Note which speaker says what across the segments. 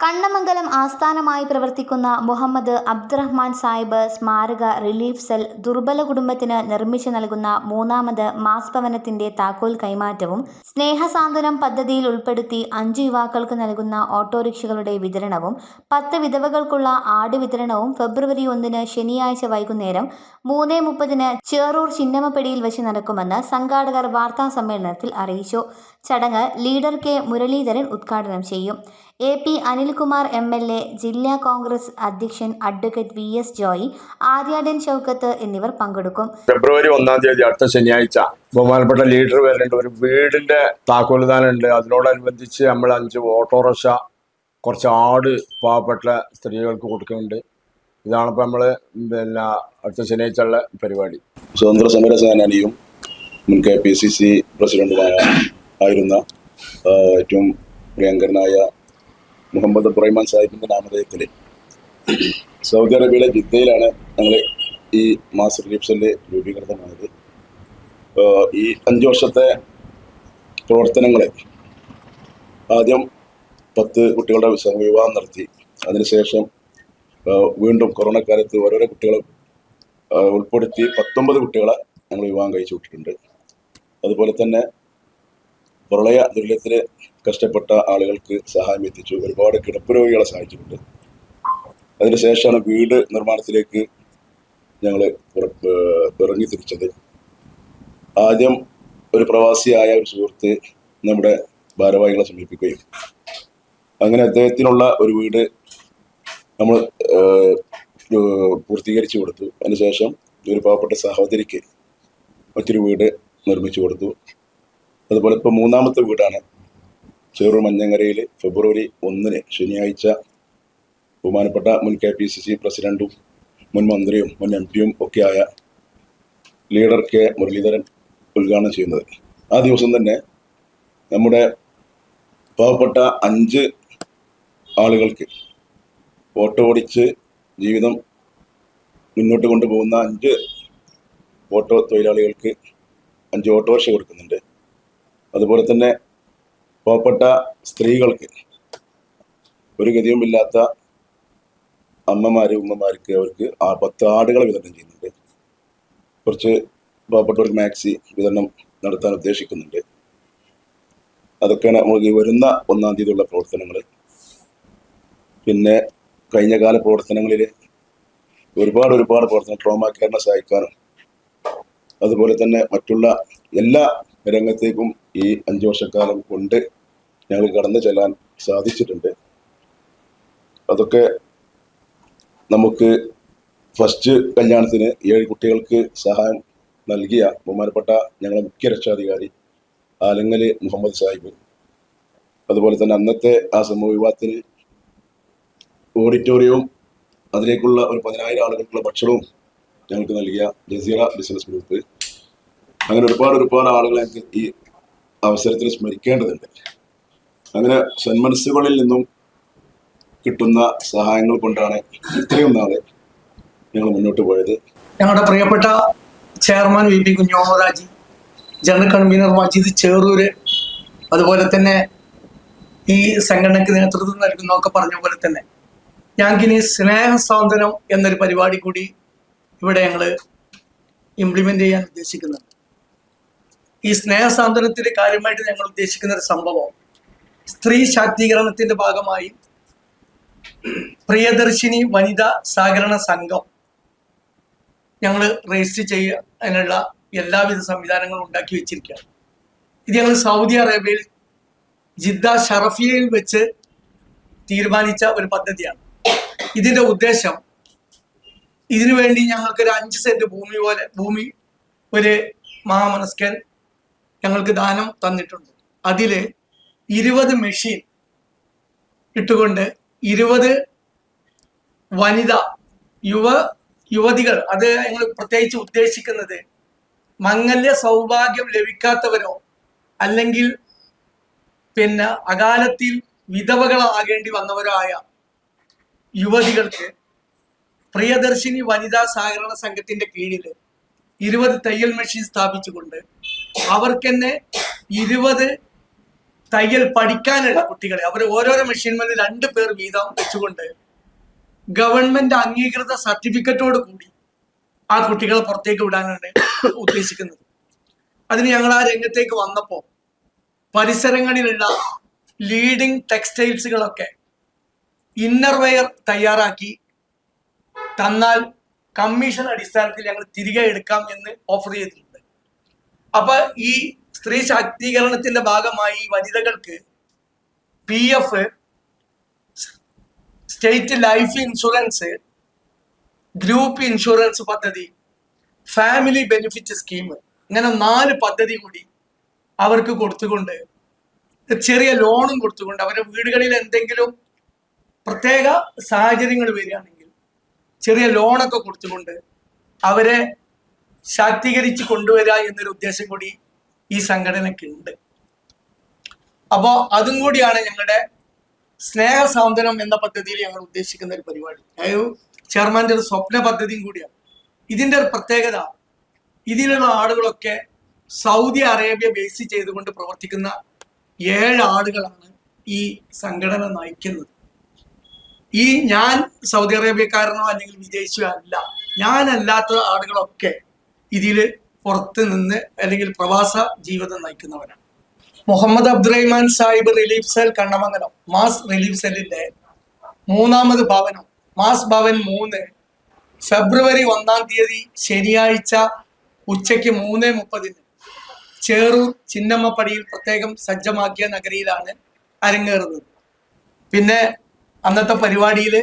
Speaker 1: കണ്ണമംഗലം ആസ്ഥാനമായി പ്രവർത്തിക്കുന്ന മുഹമ്മദ് അബ്ദുറഹ്മാൻ സാഹിബ് സ്മാരക റിലീഫ് സെൽ ദുർബല കുടുംബത്തിന് നിർമ്മിച്ചു നൽകുന്ന മൂന്നാമത് മാസ് ഭവനത്തിന്റെ താക്കോൽ കൈമാറ്റവും സ്നേഹസാന്ത്വനം പദ്ധതിയിൽ ഉൾപ്പെടുത്തി അഞ്ച് യുവാക്കൾക്ക് നൽകുന്ന ഓട്ടോറിക്ഷകളുടെ വിതരണവും പത്ത് വിധവകൾക്കുള്ള ആട് വിതരണവും ഫെബ്രുവരി ഒന്നിന് ശനിയാഴ്ച വൈകുന്നേരം മൂന്ന് മുപ്പതിന് ചേറൂർ ചിന്നമപ്പടിയിൽ വെച്ച് നടക്കുമെന്ന് സംഘാടകർ വാർത്താ സമ്മേളനത്തിൽ അറിയിച്ചു. ചടങ്ങ് ലീഡർ കെ മുരളീധരൻ ഉദ്ഘാടനം ചെയ്യും. A P Anilkumar M L A ജില്ലാ കോൺഗ്രസ് അധ്യക്ഷൻ advocate V S Joy Aryadan Shoukath എന്നിവർ പങ്കെടുക്കും.
Speaker 2: ഫെബ്രുവരി ഒന്നാം തീയതി അടുത്ത ശനിയാഴ്ച ബഹുമാനപ്പെട്ട ലീഡർ വരുന്നുണ്ട് ഒരു വീടിന്റെ താക്കോൽദാനം ഉണ്ട് അതിനോടനുബന്ധിച്ച് നമ്മൾ അഞ്ച് ഓട്ടോറിക്ഷ കുറച്ച് ആട് പാവപ്പെട്ട സ്ത്രീകൾക്ക് കൊടുക്കുന്നുണ്ട്. ഇതാണിപ്പോൾ നമ്മൾ പിന്നെ അടുത്ത ശനിയാഴ്ചയുള്ള പരിപാടി.
Speaker 3: സ്വതന്ത്ര സമര സേനാനിയും മുൻ കെ പി സി സി പ്രസിഡന്റുമായ ആയിരുന്ന ഏറ്റവും പ്രിയങ്കരനായ മുഹമ്മദ് ഇബ്രാഹിമാൻ സാഹിബിന്റെ നാമധേയത്തിൽ സൗദി അറേബ്യയിലെ ജിദ്ദയിലാണ് ഞങ്ങൾ ഈ മാസ് റിലീഫ് രൂപീകൃതമായത്. ഈ അഞ്ച് വർഷത്തെ പ്രവർത്തനങ്ങളെ ആദ്യം പത്ത് കുട്ടികളുടെ വിവാഹം നടത്തി. അതിനുശേഷം വീണ്ടും കൊറോണ കാലത്ത് ഓരോരോ കുട്ടികളെ ഉൾപ്പെടുത്തി പത്തൊമ്പത് കുട്ടികളെ ഞങ്ങൾ വിവാഹം കഴിച്ചു വിട്ടിട്ടുണ്ട്. അതുപോലെ തന്നെ പ്രളയ ദുരിതത്തിൽ കഷ്ടപ്പെട്ട ആളുകൾക്ക് സഹായം എത്തിച്ചു. ഒരുപാട് കിടപ്പ് രോഗികളെ സഹായിച്ചിട്ടുണ്ട്. അതിനുശേഷമാണ് വീട് നിർമ്മാണത്തിലേക്ക് ഞങ്ങൾ ഇറങ്ങി തിരിച്ചത്. ആദ്യം ഒരു പ്രവാസിയായ ഒരു സുഹൃത്ത് നമ്മുടെ ഭാരവാഹികളെ സമീപിക്കുകയും അങ്ങനെ അദ്ദേഹത്തിനുള്ള ഒരു വീട് നമ്മൾ പൂർത്തീകരിച്ചു കൊടുത്തു. അതിനുശേഷം ഒരു പാവപ്പെട്ട സഹോദരിക്ക് മറ്റൊരു വീട് നിർമ്മിച്ചു കൊടുത്തു. അതുപോലെ ഇപ്പോൾ മൂന്നാമത്തെ വീടാണ്. ചെറു മഞ്ഞങ്ങരയിൽ ഫെബ്രുവരി ഒന്നിന് ശനിയാഴ്ച ബഹുമാനപ്പെട്ട മുൻ കെ പി സി സി പ്രസിഡന്റും മുൻ മന്ത്രിയും മുൻ എം പിയും ഒക്കെയായ ലീഡർ കെ മുരളീധരൻ ഉദ്ഘാടനം ചെയ്യുന്നത്. ആ ദിവസം തന്നെ നമ്മുടെ പാവപ്പെട്ട അഞ്ച് ആളുകൾക്ക് ഓട്ടോ ഓടിച്ച് ജീവിതം മുന്നോട്ട് കൊണ്ടുപോകുന്ന അഞ്ച് ഓട്ടോ തൊഴിലാളികൾക്ക് അഞ്ച് ഓട്ടോറിക്ഷ കൊടുക്കുന്നുണ്ട്. അതുപോലെ തന്നെ പാവപ്പെട്ട സ്ത്രീകൾക്ക് ഒരു ഗതിയുമില്ലാത്ത അമ്മമാര് ഉമ്മമാർക്ക് അവർക്ക് ആ പത്ത് ആടുകളെ വിതരണം ചെയ്യുന്നുണ്ട്. കുറച്ച് പാവപ്പെട്ടവർക്ക് മാക്സി വിതരണം നടത്താൻ ഉദ്ദേശിക്കുന്നുണ്ട്. അതൊക്കെയാണ് നമുക്ക് വരുന്ന ഒന്നാം തീയതിയുള്ള പ്രവർത്തനങ്ങൾ. പിന്നെ കഴിഞ്ഞ കാല പ്രവർത്തനങ്ങളിൽ ഒരുപാട് ഒരുപാട് പ്രവർത്തനം ട്രോമ കെയറിനെ സഹായിക്കാനും അതുപോലെ തന്നെ മറ്റുള്ള എല്ലാ രംഗത്തേക്കും ഈ അഞ്ചു വർഷക്കാലം കൊണ്ട് ഞങ്ങൾ കടന്നു ചെല്ലാൻ സാധിച്ചിട്ടുണ്ട്. അതൊക്കെ നമുക്ക് ഫസ്റ്റ് കല്യാണത്തിന് ഏഴ് കുട്ടികൾക്ക് സഹായം നൽകിയ ബഹുമാനപ്പെട്ട ഞങ്ങളുടെ മുഖ്യ രക്ഷാധികാരി ആലങ്ങൽ മുഹമ്മദ് സാഹിബ്. അതുപോലെ തന്നെ അന്നത്തെ ആ സമൂഹ വിവാഹത്തിന് ഓഡിറ്റോറിയവും അതിലേക്കുള്ള ഒരു പതിനായിരം ആളുകൾക്കുള്ള ഭക്ഷണവും ഞങ്ങൾക്ക് നൽകിയ ജസീറ ബിസിനസ് ഗ്രൂപ്പ്. അങ്ങനെ ഒരുപാട് ഒരുപാട് ആളുകളെ ഈ അവസരത്തിൽ സ്മരിക്കേണ്ടതുണ്ട്. അങ്ങനെ സന്മനസ്സുകളിൽ നിന്നും കിട്ടുന്ന സഹായങ്ങൾ കൊണ്ടാണ് ഇത്രയും നാളെ ഞങ്ങൾ മുന്നോട്ട് പോയത്.
Speaker 4: ഞങ്ങളുടെ പ്രിയപ്പെട്ട chairman V P Kunjomaraji general convener Majeed Cheroor അതുപോലെ തന്നെ ഈ സംഘടനയ്ക്ക് നേതൃത്വം നൽകുന്നതൊക്കെ പറഞ്ഞ പോലെ തന്നെ ഞങ്ങൾക്കിനി സ്നേഹ സ്വാതന്ത്ര്യം എന്നൊരു പരിപാടി കൂടി ഇവിടെ ഞങ്ങൾ ഇംപ്ലിമെന്റ് ചെയ്യാൻ ഉദ്ദേശിക്കുന്നുണ്ട്. ഈ സ്നേഹ സ്വാതന്ത്ര്യത്തിൽ കാര്യമായിട്ട് ഞങ്ങൾ ഉദ്ദേശിക്കുന്ന ഒരു സംഭവം. സ്ത്രീ ശാക്തീകരണത്തിന്റെ ഭാഗമായി പ്രിയദർശിനി വനിതാ സഹകരണ സംഘം ഞങ്ങൾ രജിസ്റ്റർ ചെയ്യാനുള്ള എല്ലാവിധ സംവിധാനങ്ങളും ഉണ്ടാക്കി വെച്ചിരിക്കുകയാണ്. ഇത് ഞങ്ങൾ സൗദി അറേബ്യയിൽ ജിദ്ദ ഷറഫിയയിൽ വെച്ച് തീരുമാനിച്ച ഒരു പദ്ധതിയാണ്. ഇതിന്റെ ഉദ്ദേശം ഇതിനു വേണ്ടി ഞങ്ങൾക്ക് ഒരു അഞ്ച് സെന്റ് ഭൂമി പോലെ ഭൂമി ഒരു മഹാമനസ്കൻ ഞങ്ങൾക്ക് ദാനം തന്നിട്ടുണ്ട്. അതിൽ ഇരുപത് മെഷീൻ ഇട്ടുകൊണ്ട് ഇരുപത് വനിത യുവ യുവതികൾ അത് ഞങ്ങൾ പ്രത്യേകിച്ച് ഉദ്ദേശിക്കുന്നത് മംഗല്യ സൗഭാഗ്യം ലഭിക്കാത്തവരോ അല്ലെങ്കിൽ പിന്നെ അകാലത്തിൽ വിധവകളാകേണ്ടി വന്നവരോ ആയ യുവതികൾക്ക് പ്രിയദർശിനി വനിതാ സഹകരണ സംഘത്തിന്റെ കീഴിൽ ഇരുപത് തയ്യൽ മെഷീൻ സ്ഥാപിച്ചുകൊണ്ട് അവർക്ക് തന്നെ ഇരുപത് തയ്യൽ പഠിക്കാനുള്ള കുട്ടികളെ. അവർ ഓരോരോ മെഷീൻമേൽ രണ്ട് പേർ വീതം വെച്ചുകൊണ്ട് ഗവൺമെന്റ് അംഗീകൃത സർട്ടിഫിക്കറ്റോട് കൂടി ആ കുട്ടികളെ പുറത്തേക്ക് വിടാനാണ് ഉദ്ദേശിക്കുന്നത്. അതിന് ഞങ്ങൾ ആ രംഗത്തേക്ക് വന്നപ്പോൾ പരിസരങ്ങളിലുള്ള ലീഡിംഗ് ടെക്സ്റ്റൈൽസുകളൊക്കെ ഇന്നർവെയർ തയ്യാറാക്കി തന്നാൽ കമ്മീഷൻ അടിസ്ഥാനത്തിൽ ഞങ്ങൾ തിരികെ എടുക്കാം എന്ന് ഓഫർ ചെയ്തിട്ടുണ്ട്. അപ്പൊ ഈ സ്ത്രീ ശാക്തീകരണത്തിന്റെ ഭാഗമായി വനിതകൾക്ക് P F state life insurance group insurance പദ്ധതി ഫാമിലി ബെനിഫിറ്റ് സ്കീം ഇങ്ങനെ നാല് പദ്ധതി കൂടി അവർക്ക് കൊടുത്തുകൊണ്ട് ചെറിയ ലോണും കൊടുത്തുകൊണ്ട് അവരുടെ വീടുകളിൽ എന്തെങ്കിലും പ്രത്യേക സാഹചര്യങ്ങൾ വരികയാണെങ്കിൽ ചെറിയ ലോണൊക്കെ കൊടുത്തുകൊണ്ട് അവരെ ശാക്തീകരിച്ച് കൊണ്ടുവരിക എന്നൊരു ഉദ്ദേശം കൂടി ഈ സംഘടനയ്ക്ക് ഉണ്ട്. അപ്പോൾ അതും കൂടിയാണ് ഞങ്ങളുടെ സ്നേഹ സാന്ത്വനം എന്ന പദ്ധതിയിൽ ഞങ്ങൾ ഉദ്ദേശിക്കുന്ന ഒരു പരിപാടി. അതായത് ചെയർമാന്റെ ഒരു സ്വപ്ന പദ്ധതിയും കൂടിയാണ്. ഇതിന്റെ ഒരു പ്രത്യേകത ഇതിലുള്ള ആളുകളൊക്കെ സൗദി അറേബ്യ ബേസ് ചെയ്തുകൊണ്ട് പ്രവർത്തിക്കുന്ന ഏഴ് ആളുകളാണ് ഈ സംഘടന നയിക്കുന്നത്. ഈ ഞാൻ സൗദി അറേബ്യക്കാരനോ അല്ലെങ്കിൽ വിദേശിയോ അല്ല ഞാനല്ലാത്ത ആളുകളൊക്കെ ഇതിൽ പുറത്ത് നിന്ന് അല്ലെങ്കിൽ പ്രവാസ ജീവിതം നയിക്കുന്നവരാണ്. Muhammad Abdurahiman Sahib relief cell Kannamangalam mass relief സെല്ലിന്റെ മൂന്നാമത് ഭവനം മാസ് ഭവൻ മൂന്ന് ഫെബ്രുവരി ഒന്നാം തീയതി ശനിയാഴ്ച ഉച്ചയ്ക്ക് മൂന്ന് മുപ്പതിന് ചേറൂർ ചിന്നമ്മപ്പടിയിൽ പ്രത്യേകം സജ്ജമാക്കിയ നഗരിയിലാണ് അരങ്ങേറുന്നത്. പിന്നെ അന്നത്തെ പരിപാടിയിൽ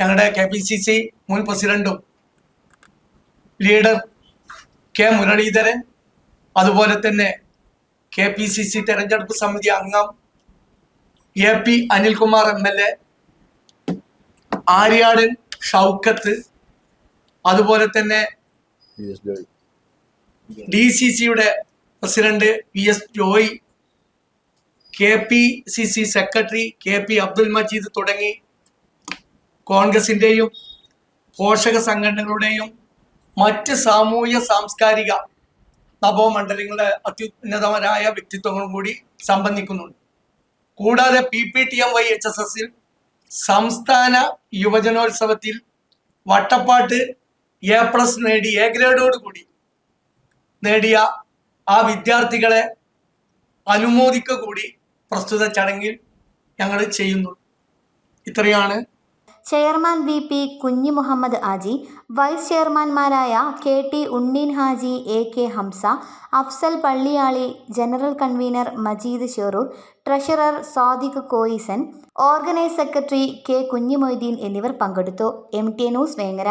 Speaker 4: ഞങ്ങളുടെ കെ പി സി സി മുൻ പ്രസിഡന്റും ലീഡർ കെ മുരളീധരൻ അതുപോലെ തന്നെ കെ പി സി സി തെരഞ്ഞെടുപ്പ് സമിതി അംഗം A P Anilkumar M L A Aryadan Shoukath അതുപോലെ തന്നെ ഡി സി സിയുടെ president V S Joy K P C C secretary K P Abdul Majeed തുടങ്ങി കോൺഗ്രസിന്റെയും പോഷക സംഘടനകളുടെയും മറ്റ് സാമൂഹ്യ സാംസ്കാരിക നവമണ്ഡലങ്ങളുടെ അത്യുന്നതമരായ വ്യക്തിത്വങ്ങളും കൂടി സംബന്ധിക്കുന്നുണ്ട്. കൂടാതെ P P T M Y H S എസിൽ സംസ്ഥാന യുവജനോത്സവത്തിൽ വട്ടപ്പാട്ട് എ പ്ലസ് നേടി എ ഗ്രേഡോട് കൂടി നേടിയ ആ വിദ്യാർത്ഥികളെ അനുമോദിക്കുക കൂടി പ്രസ്തുത ചടങ്ങിൽ ഞങ്ങൾ ചെയ്യുന്നു ഇത്രയാണ്
Speaker 1: chairman V P Kunhi Muhammad Aji vice ചെയർമാൻമാരായ K T Unneen Haji A K Hamsa Afsal Palliyali general convener Majeed Sherur treasurer Sadiq Koyisan organise secretary K Kunjimoideen എന്നിവർ പങ്കെടുത്തു. M T news Vengara.